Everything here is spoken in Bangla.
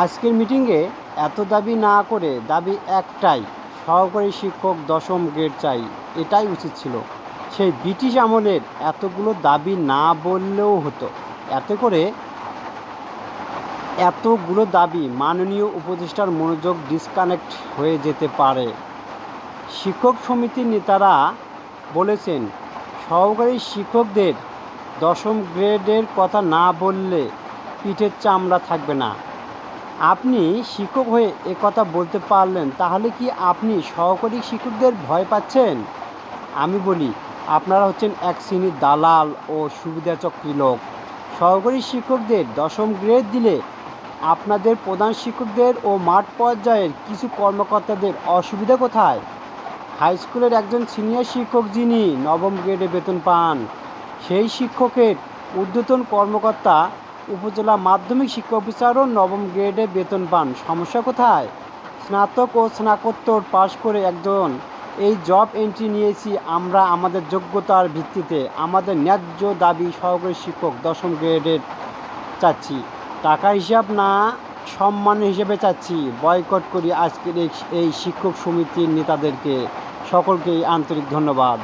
আজকের মিটিংয়ে এত দাবি না করে দাবি একটাই, সহকারী শিক্ষক দশম গ্রেড চাই, এটাই উচিত ছিল। সেই ব্রিটিশ আমলের এতগুলো দাবি না বললেও হতো। এতে করে এতগুলো দাবি মাননীয় উপদেষ্টার মনোযোগ ডিসকানেক্ট হয়ে যেতে পারে। শিক্ষক সমিতির নেতারা বলেছেন, সহকারী শিক্ষকদের দশম গ্রেডের কথা না বললে পিঠের চামড়া থাকবে না। আপনি শিক্ষক হয়ে এ কথা বলতে পারলেন, তাহলে কি আপনি সহকারী শিক্ষকদের ভয় পাচ্ছেন? আমি বলি, আপনারা হচ্ছেন এক শ্রেণির দালাল ও সুবিধাচক্রী লোক সহকারী শিক্ষকদের দশম গ্রেড দিলে আপনাদের প্রধান শিক্ষকদের ও মাঠ পর্যায়ের কিছু কর্মকর্তাদের অসুবিধা কোথায়? হাই স্কুলের একজন সিনিয়র শিক্ষক যিনি নবম গ্রেডে বেতন পান, সেই শিক্ষকের ঊর্ধ্বতন কর্মকর্তা উপজেলা মাধ্যমিক শিক্ষা অফিসারও নবম গ্রেডে বেতন পান। সমস্যা কোথায়? স্নাতক ও স্নাতকোত্তর পাশ করে একজন। এই জব এন্ট্রি নিয়েছি আমরা আমাদের যোগ্যতার ভিত্তিতে। আমাদের ন্যায্য দাবি সহকারী শিক্ষক দশম গ্রেডের চাচ্ছি। টাকা হিসাব না, সম্মান হিসেবে চাচ্ছি। বয়কট করি আজকের এই শিক্ষক সমিতির নেতাদেরকে। সকলকেই আন্তরিক ধন্যবাদ।